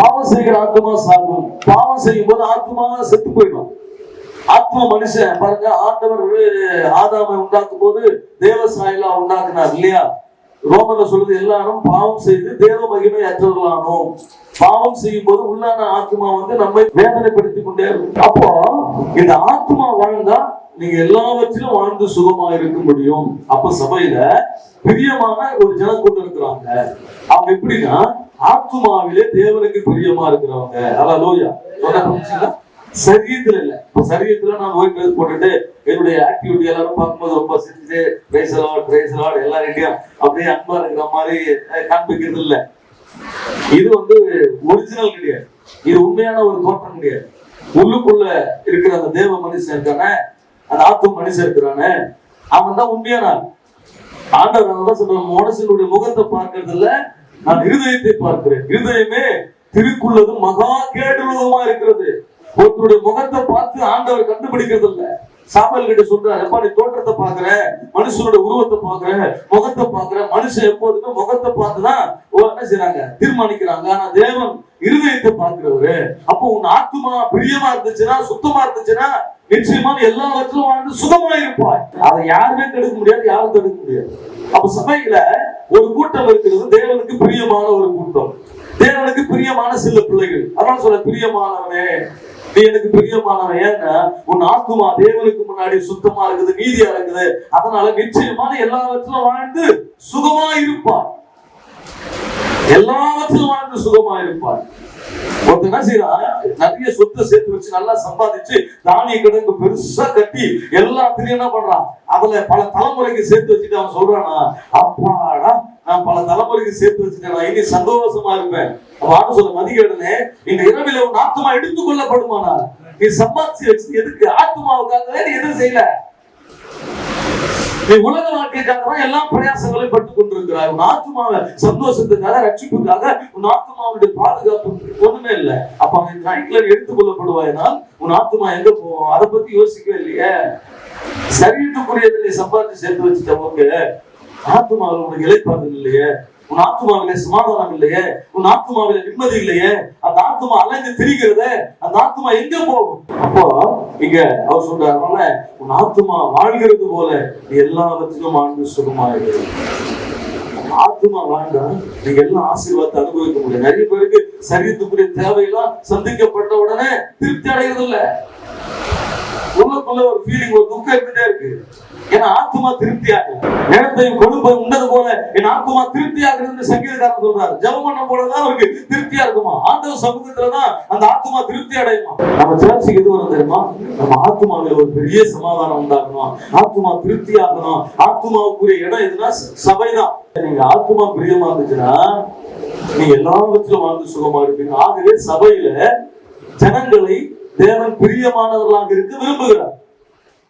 பாவம் செய்கிற ஆத்மா சாகும் பாவம் செய்யும் போது ஆத்மா செத்து போயிடும். ஆத்மா மனுஷன் பாருங்க ஆண்டவர் ஆதாமை உண்டாக்கும் போது தேவ சாயலா உண்டாக்குனார் இல்லையா? ரோமன சொல்லுது எல்லாரும் பாவம் செய்து தேவ மகிமை அற்றவர்களானோம். பாவம் செய்யும் போது உள்ளான ஆத்மா வந்து நம்மை வேதனைப்படுத்திக் கொண்டே இருக்கும். அப்போ இந்த ஆத்மா வாழ்ந்தா நீங்க எல்லாவற்றிலும் வாழ்ந்து சுகமா இருக்க முடியும். அப்ப சபையில பிரியமான ஒரு ஜனம் கொண்டு இருக்கிறாங்க. அவங்க எப்படின்னா ஆத்மாவிலே தேவனுக்கு பிரியமா இருக்கிறவங்க. அதான் லோயா சொன்னா சரீரத்துல இல்ல. இப்ப சரீரத்துல நான் ஒயிட் ட்ரெஸ் போட்டுட்டு என்னுடைய ஆக்டிவிட்டி எல்லாரும் பார்க்கும்போது ரொம்ப சிரிச்சு பேசலாட் பேசலாட் எல்லார்கிட்டயும் அப்படியே அன்பா இருக்கிற மாதிரி காண்பிக்கிறது இல்ல. இது வந்து ஒரிஜினல் கிடையாது. இது உண்மையான ஒரு தோற்றம் கிடையாது. உள்ளுக்குள்ள இருக்கிற அந்த தேவ மனுஷன் இருக்கானே அந்த ஆத்தும் மனுஷன் இருக்கிறானே அவன் தான் உண்மையான ஆண்டவர் அதான் சொல்ற மனுஷனுடைய முகத்தை பார்க்கறது இல்ல நான் இருதயத்தை பார்க்கிறேன். இருதயமே திருக்குள்ளதும் மகா கேடுள்ளதுமா இருக்கிறது. ஒருத்தருடைய முகத்தை பார்த்து ஆண்டவர் கண்டுபிடிக்கிறது இல்ல சாமல் கிட்ட சொல்றாரு எப்பா நீ தோற்றத்தை பாக்குற மனுஷனோட உருவத்தை பாக்குற முகத்தை பாக்குற மனுஷன் எப்போதுமே முகத்தை பார்த்துதான் என்ன செய்யறாங்க தீர்மானிக்கிறாங்க. ஆனா தேவன் இருதயத்தை பார்க்கிறவரு. அப்போ உன் ஆத்மா பிரியமா இருந்துச்சுன்னா சுத்தமா இருந்துச்சுன்னா நிச்சயமா எல்லாவற்றிலும் வாழ்ந்து சுகமா இருப்பாய் அதை யாருமே தடுக்க முடியாது யாரும் தடுக்க முடியாது. அப்ப சபையில ஒரு கூட்டம் இருக்கிறது தேவனுக்கு பிரியமான ஒரு கூட்டம். தேவனுக்கு பிரியமான சில பிள்ளைகள். அதனால சொல்ல பிரியமானவனே நீ எனக்கு பிரியமானவன். ஏன்னா உன் ஆத்துமா தேவனுக்கு முன்னாடி சுத்தமா இருக்குது நீதியா இருக்குது. அதனால நிச்சயமான எல்லாவற்றிலும் வாழ்ந்து சுகமா இருப்பார் எல்லாவற்றிலும் வாழ்ந்து சுகமா இருப்பார் ஒருத்தன் என்ன செய்யறான் நிறைய சொத்தை சேர்த்து வச்சு நல்லா சம்பாதிச்சு தானிய கிடங்கு பெருசா கட்டி எல்லாத்துலயும் என்ன பண்றான் அதுல பல தலைமுறைக்கு சேர்த்து வச்சுட்டு அவன் சொல்றானா அப்பாடா நான் பல தலைமுறைக்கு சேர்த்து வச்சுட்டேன். இனி சந்தோஷமா இருப்பேன். அவன் சொல்ல மதிக்கடனே இந்த இரவில் உன் ஆத்மா எடுத்துக் கொள்ளப்படுமானா நீ சம்பாதிச்சு வச்சு எதுக்கு? ஆத்மாவுக்காக நீ எதுவும் செய்யல. உலக வாழ்க்கைக்காக எல்லா பிரயாசங்களையும் பட்டுக் கொண்டிருக்கிறார். உன் ஆத்மாவை சந்தோஷத்துக்காக ரட்சிப்புக்காக உன் ஆத்மாவுடைய பாதுகாப்பு ஒண்ணுமே இல்லை. அப்ப அவன் நைட்ல எடுத்துக் கொள்ளப்படுவாயினால் உன் ஆத்மா எங்க போவோம் அதை பத்தி யோசிக்கவே இல்லையே. சரீரத்துக்குரியதை சம்பாதிச்சு சேர்த்து வச்சுட்ட ஓகே ஆத்மாவில் உனக்கு இலைப்பாறுதல் இல்லையே. உன் ஆத்மாவிலே சமாதானம் இல்லையே? உன் ஆத்மாவிலே நிம்மதி இல்லையே? அந்த ஆத்மா அலைந்து திரிகிறதே அந்த ஆத்மா எங்க போகும்? அப்போ இங்க அவர் சொல்றாருனால உன் ஆத்மா வாழ்கிறது போல நீ எல்லாவற்றிலும் வாழ்ந்து சுகமாயிரு. ஆத்மா வாழ்ந்தா நீங்க எல்லாம் ஆசீர்வாதத்தை அனுபவிக்க முடியும். நிறைய பேருக்கு சரீரத்துக்குரிய தேவையெல்லாம் சந்திக்கப்பட்ட உடனே திருப்தி அடைகிறது இல்லை உள்ளுக்குள்ள ஒரு ஃபீலிங் ஒரு துக்கம் இருந்துட்டே இருக்கு. ஏன்னா ஆத்மா திருப்தி ஆகும் நேரத்தையும் கொழுப்பை உண்டது போல என் ஆத்மா திருப்தியாக இருந்து சங்கீதக்காரன் சொல்றாரு. ஜபம் பண்ண போலதான் அவருக்கு திருப்தியா இருக்குமா? ஆண்டவர் சமூகத்துலதான் அந்த ஆத்மா திருப்தி அடையுமா? நம்ம சர்ச்சுக்கு இது வரும் தெரியுமா? நம்ம ஆத்மாவில ஒரு பெரிய சமாதானம் உண்டாகணும்? ஆத்மா திருப்தி ஆகணும். ஆத்மாவுக்குரிய இடம் எதுனா சபைதான். நீங்க ஆத்மா பிரியமா இருந்துச்சுன்னா நீங்க எல்லாவற்றிலும் வாழ்ந்து சுகமா இருப்பீங்க. ஆகவே சபையில ஜனங்களை தேவன் பிரியமானவர்களாக இருக்க விரும்புகிறார்.